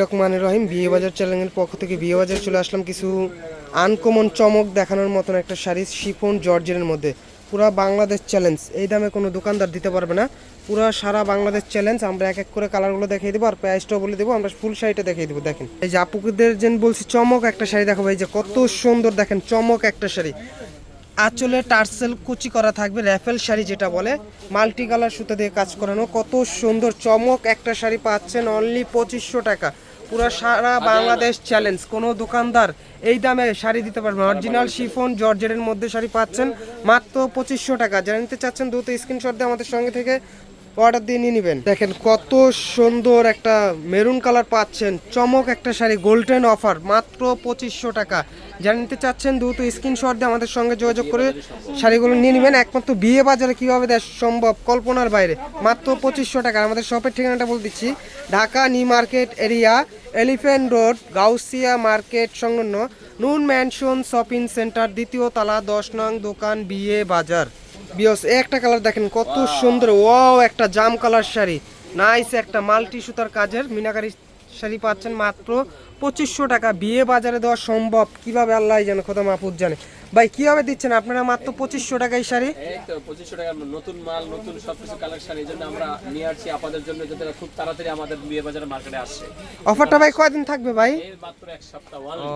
রহমান রহিম বিয়ে বাজার চ্যানেলের পক্ষ থেকে বিয়ে বাজার চলে আসলাম কিছু আনকমন চমক দেখানোর মতন একটা শাড়ি শিফন জর্জের মধ্যে। পুরা বাংলাদেশ চ্যালেঞ্জ। এই দামে কোনো দোকানদার দিতে পারবে না। পুরা সারা বাংলাদেশ চ্যালেঞ্জ। আমরা এক এক করে কালারগুলো দেখিয়ে দেবো আর প্রাইসটাও বলে দেবো। আমরা ফুল শাড়িটা দেখিয়ে দেবো। দেখেন, এই যে আপুকুদের যেন বলছি, চমক একটা শাড়ি দেখাবো। এই যে কত সুন্দর দেখেন, চমক একটা শাড়ি। আঁচলে টার্সেল কুচি করা থাকবে, র্যাফেল শাড়ি যেটা বলে। মাল্টি কালার সুতা দিয়ে কাজ করানো, কত সুন্দর, চমক, একটা শাড়ি পাচ্ছেন অনলি পঁচিশশো টাকা। পুরো সারা বাংলাদেশ চ্যালেঞ্জ কোনো দোকানদার এই দামে শাড়ি দিতে পারবে অরিজিনাল শিফন জর্জের মধ্যে শাড়ি পাচ্ছেন মাত্র পঁচিশশো টাকা। যারা নিতে চাচ্ছেন, দ্রুত স্ক্রিনশট দিয়ে আমাদের সঙ্গে থেকে অর্ডার দিয়ে নিয়ে নেবেন। দেখেন কত সুন্দর একটা মেরুন কালার পাচ্ছেন। চমক একটা শাড়ি, গোল্ডেন অফার, মাত্র পঁচিশশো টাকা। যারা নিতে চাচ্ছেন দ্রুত স্ক্রিনশট দিয়ে আমাদের সঙ্গে যোগাযোগ করে শাড়িগুলো নিয়ে নেবেন। একমাত্র বিয়ে বাজারে কীভাবে দেওয়া সম্ভব কল্পনার বাইরে। মাত্র পঁচিশশো টাকা। আমাদের শপের ঠিকানাটা বলে দিচ্ছি। Dhaka New Market area, Elephant Road, Gausia market সংলগ্ন নুন ম্যানশন শপিং সেন্টার, দ্বিতীয় তালা, দশ নং দোকান বিয়ে বাজার। বিয়স একটা কালার দেখেন কত সুন্দর ওয়াও একটা জাম কালার শাড়ি। নাইস একটা মাল্টি সুতার কাজের মিনাকারি শাড়ি পাচ্ছেন মাত্র পঁচিশশো টাকা। বিয়ে বাজারে দেওয়া সম্ভব। কীভাবে আল্লাহ জানে খোদা মাহফুজ জানে। ভাই কীভাবে দিচ্ছেন? আপনারা মাত্র পঁচিশশো টাকা এই শাড়ি? পঁচিশশো টাকা নতুন মাল নতুন সবকিছু কালেকশন এই জন্য আমরা নিয়ে আসছি আপনাদের জন্য যাতে খুব তাড়াতাড়ি আমাদের বিয়ে বাজার মার্কেটে আসছে অফারটা ভাই কয়দিন থাকবে ভাই? মাত্র এক সপ্তাহ ও।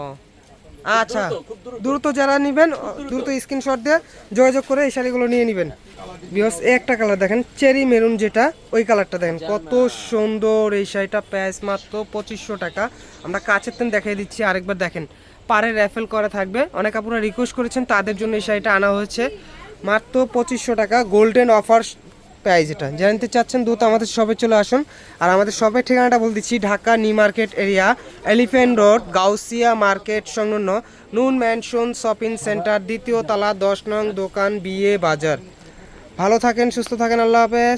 আচ্ছা দ্রুত, যারা নেবেন দ্রুত। স্ক্রিনশট দিয়ে যোগাযোগ করে এই শাড়িগুলো নিয়ে নেবেন। বিকজ একটা কালার দেখেন চেরি মেরুন যেটা ওই কালারটা দেখেন। কত সুন্দর এই শাড়িটা প্রাইস মাত্র পঁচিশশো টাকা। আমরা কাছের তেন দেখিয়ে দিচ্ছি আরেকবার দেখেন। পারে র্যাফেল করা থাকবে। অনেক আপনারা রিকোয়েস্ট করেছেন তাদের জন্য এই শাড়িটা আনা হয়েছে। মাত্র পঁচিশশো টাকা গোল্ডেন অফার প্রাইস এটা। জানতে চাচ্ছেন দ্রুত আমাদের শপে চলে আসুন। আর আমাদের শপের ঠিকানাটা বল দিচ্ছি, Dhaka New Market area Elephant Road, Gausia market সংলগ্ন নুন ম্যানশন শপিং সেন্টার, দ্বিতীয় তালা, দশ নং দোকান বিএ বাজার। ভালো থাকেন, সুস্থ থাকেন, আল্লাহ হাফেজ।